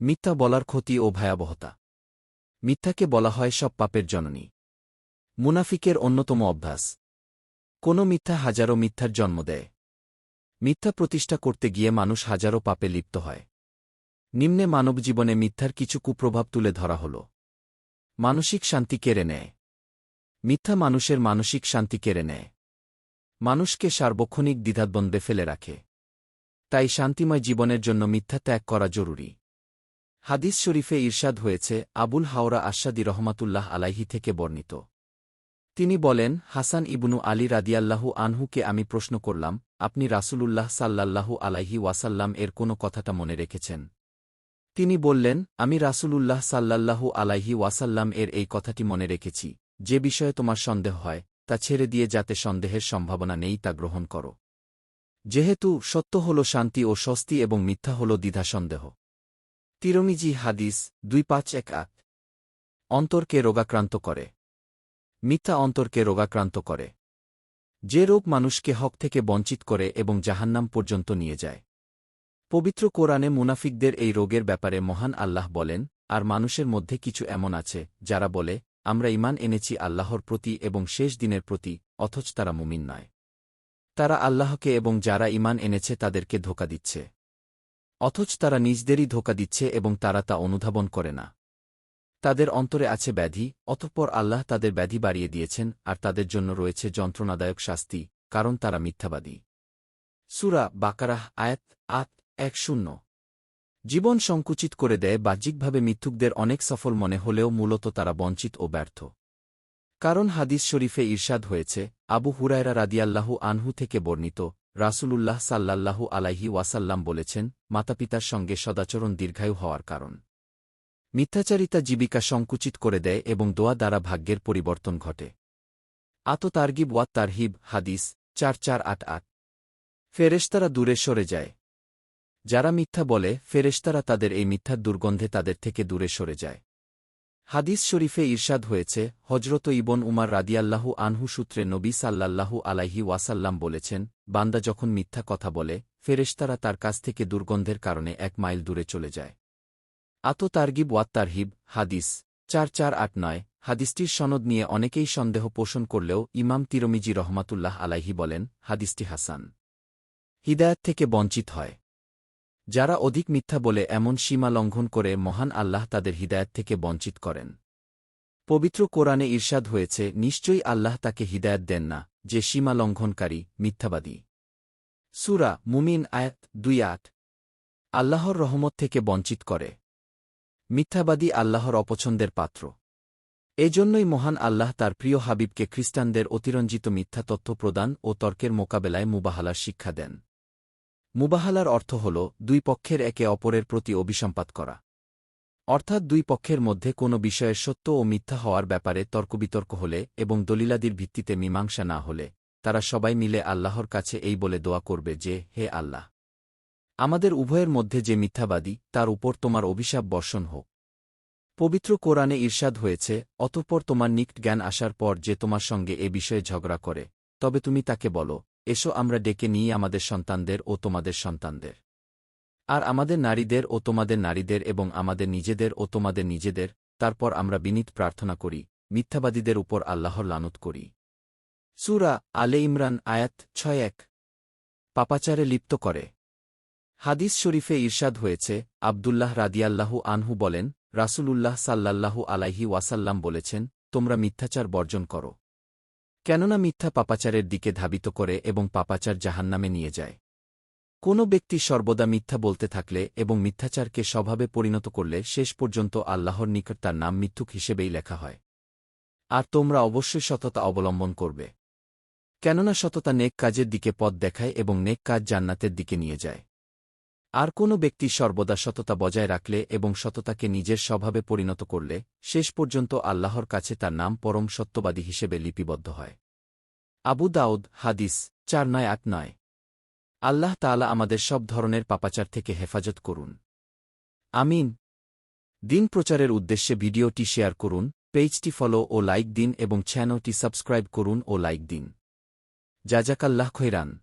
মিথ্যা বলার ক্ষতি ও ভয়াবহতা। মিথ্যাকে বলা হয় সব পাপের জননী। মুনাফিকের অন্যতম অভ্যাস। কোনো মিথ্যা হাজারো মিথ্যার জন্ম দেয়। মিথ্যা প্রতিষ্ঠা করতে গিয়ে মানুষ হাজারো পাপে লিপ্ত হয়। নিম্নে মানবজীবনে মিথ্যার কিছু কুপ্রভাব তুলে ধরা হল। মানসিক শান্তি কেড়ে নেয়। মিথ্যা মানুষের মানসিক শান্তি কেড়ে নেয়। মানুষকে সার্বক্ষণিক দ্বিধাদ্বন্দ্বে ফেলে রাখে। তাই শান্তিময় জীবনের জন্য মিথ্যা ত্যাগ করা জরুরি। হাদিস শরীফে ঈর্ষাদ হয়েছে, আবুল হাওরা আশাদি রহমাতুল্লাহ আলাইহি থেকে বর্ণিত। তিনি বলেন, হাসান ইবনু আলী রাদিয়াল্লাহু আনহুকে আমি প্রশ্ন করলাম, আপনি রাসূলুল্লাহ সাল্লাল্লাহু আলাইহি ওয়াসাল্লাম এর কোনো কথাটা মনে রেখেছেন? তিনি বললেন, আমি রাসূলুল্লাহ সাল্লাল্লাহু আলাইহি ওয়াসাল্লাম এর এই কথাটি মনে রেখেছি, যে বিষয়ে তোমার সন্দেহ হয়, তা ছেড়ে দিয়ে যাতে সন্দেহের সম্ভাবনা নেই তা গ্রহণ করো। যেহেতু সত্য হল শান্তি ও স্বস্তি এবং মিথ্যা হল দ্বিধা সন্দেহ। তিরমিজি হাদিস দুই পাঁচ এক আট। অন্তরকে রোগাক্রান্ত করে। মিথ্যা অন্তরকে রোগাক্রান্ত করে। যে রোগ মানুষকে হক থেকে বঞ্চিত করে এবং জাহান্নাম পর্যন্ত নিয়ে যায়। পবিত্র কোরআনে মুনাফিকদের এই রোগের ব্যাপারে মহান আল্লাহ বলেন, আর মানুষের মধ্যে কিছু এমন আছে, যারা বলে, আমরা ইমান এনেছি আল্লাহর প্রতি এবং শেষ দিনের প্রতি, অথচ তারা মুমিন নয়। তারা আল্লাহকে এবং যারা ইমান এনেছে তাদেরকে ধোকা দিচ্ছে। অথচ তারা নিজদেরই ধোকা দিচ্ছে এবং তারা তা অনুধাবন করে না। তাদের অন্তরে আছে ব্যাধি, অতঃপর আল্লাহ তাদের ব্যাধি বাড়িয়ে দিয়েছেন, আর তাদের জন্য রয়েছে যন্ত্রণাদায়ক শাস্তি, কারণ তারা মিথ্যাবাদী। সুরা বাকারাহ, আয়াত আত এক শূন্য। জীবন সংকুচিত করে দেয় বাহ্যিকভাবে মিথ্যুকদের অনেক সফল মনে হলেও মূলত তারা বঞ্চিত ও ব্যর্থ। কারণ হাদিস শরীফে ঈর্ষাদ হয়েছে, আবু হুরায়রা রাদিয়াল্লাহু আনহু থেকে বর্ণিত রাসূলুল্লাহ সাল্লাল্লাহু আলাইহি ওয়াসাল্লাম বলেছেন, মাতাপিতার সঙ্গে সদাচরণ দীর্ঘায়ু হওয়ার কারণ। মিথ্যাচারিতা জীবিকা সংকুচিত করে দেয় এবং দোয়া দ্বারা ভাগ্যের পরিবর্তন ঘটে। আত তার্গিব ওয়াত তারহিব, হাদিস চার চার আট আট। ফেরেশতারা দূরে সরে যায়। যারা মিথ্যা বলে, ফেরেশতারা তাদের এই মিথ্যার দুর্গন্ধে তাদের থেকে দূরে সরে যায়। হাদিস শরীফে ঈর্ষাদ হয়েছে হজরত ইবন উমার রাদিয়াল্লাহু আনহু সূত্রে নবী সাল্লাল্লাহু আলাইহি ওয়াসাল্লাম বলেছেন, বান্দা যখন মিথ্যা কথা বলে, ফেরেশতারা তার কাছ থেকে দুর্গন্ধের কারণে এক মাইল দূরে চলে যায়। আত তারগিব ওয়াত তারহিব, হাদিস চার চার আট নয়, হাদিসটির সনদ নিয়ে অনেকেই সন্দেহ পোষণ করলেও ইমাম তিরমিজি রহমাতুল্লাহ আলাইহি বলেন, হাদিসটি হাসান। হিদায়াত থেকে বঞ্চিত হয়। যারা অধিক মিথ্যা বলে এমন সীমা লঙ্ঘন করে মহান আল্লাহ তাদের হিদায়ত থেকে বঞ্চিত করেন। পবিত্র কোরআনে ঈর্ষাদ হয়েছে, নিশ্চয়ই আল্লাহ তাকে হিদায়ত দেন না, যে সীমা লঙ্ঘনকারী, মিথ্যাবাদী। সুরা মুমিন আয়াত দুই আট। আল্লাহর রহমত থেকে বঞ্চিত করে। মিথ্যাবাদী আল্লাহর অপছন্দের পাত্র। এজন্যই মহান আল্লাহ তার প্রিয় হাবিবকে খ্রিস্টানদের অতিরঞ্জিত মিথ্যা তথ্য প্রদান ও তর্কের মোকাবেলায় মুবাহালার শিক্ষা দেন। মুবাহালার অর্থ হল দুই পক্ষের একে অপরের প্রতি অভিসম্পাত করা। অর্থাৎ দুই পক্ষের মধ্যে কোনো বিষয়ের সত্য ও মিথ্যা হওয়ার ব্যাপারে তর্কবিতর্ক হলে এবং দলিলাদির ভিত্তিতে মীমাংসা না হলে, তারা সবাই মিলে আল্লাহর কাছে এই বলে দোয়া করবে যে, হে আল্লাহ! আমাদের উভয়ের মধ্যে যে মিথ্যাবাদী, তার উপর তোমার অভিশাপ বর্ষণ হোক। পবিত্র কোরআনে ঈর্ষাদ হয়েছে, অতঃপর তোমার নিকট জ্ঞান আসার পর যে তোমার সঙ্গে এ বিষয়ে ঝগড়া করে, তবে তুমি তাকে বলো এসো আমরা ডেকে নিই আমাদের সন্তানদের ও তোমাদের সন্তানদের। আর আমাদের নারীদের ও তোমাদের নারীদের এবং আমাদের নিজেদের ও তোমাদের নিজেদের, তারপর আমরা বিনীত প্রার্থনা করি, মিথ্যাবাদীদের উপর আল্লাহর লানত করি। সুরা আলে ইমরান আয়াত ছয় এক। পাপাচারে লিপ্ত করে। হাদিস শরীফে ঈর্ষাদ হয়েছে, আবদুল্লাহ রাদিয়াল্লাহু আনহু বলেন, রাসূলুল্লাহ সাল্লাল্লাহু আলাইহি ওয়াসাল্লাম বলেছেন, তোমরা মিথ্যাচার বর্জন করো। কেননা মিথ্যা পাপাচারের দিকে ধাবিত করে এবং পাপাচার জাহান্নামে নিয়ে যায়। কোনো ব্যক্তি সর্বদা মিথ্যা বলতে থাকলে এবং মিথ্যাচারকে স্বভাবে পরিণত করলে শেষ পর্যন্ত আল্লাহর নিকট তার নাম মিথ্যুক হিসেবেই লেখা হয়। আর তোমরা অবশ্যই সততা অবলম্বন করবে। কেননা সততা নেক কাজের দিকে পথ দেখায় এবং নেক কাজ জান্নাতের দিকে নিয়ে যায়। আর কোনো ব্যক্তি সর্বদা সততা বজায় রাখলে এবং সততাকে নিজের স্বভাবে পরিণত করলে শেষ পর্যন্ত আল্লাহর কাছে তার নাম পরম সত্যবাদী হিসেবে লিপিবদ্ধ হয়। আবু দাউদ হাদিস, চার নয়, আট নয়। আল্লাহ তালা আমাদের সব ধরনের পাপাচার থেকে হেফাজত করুন। আমিন। দিন প্রচারের উদ্দেশ্যে ভিডিওটি শেয়ার করুন, পেজটি ফলো ও লাইক দিন এবং চ্যানেলটি সাবস্ক্রাইব করুন ও লাইক দিন। জাজাকাল্লাহ খৈরান।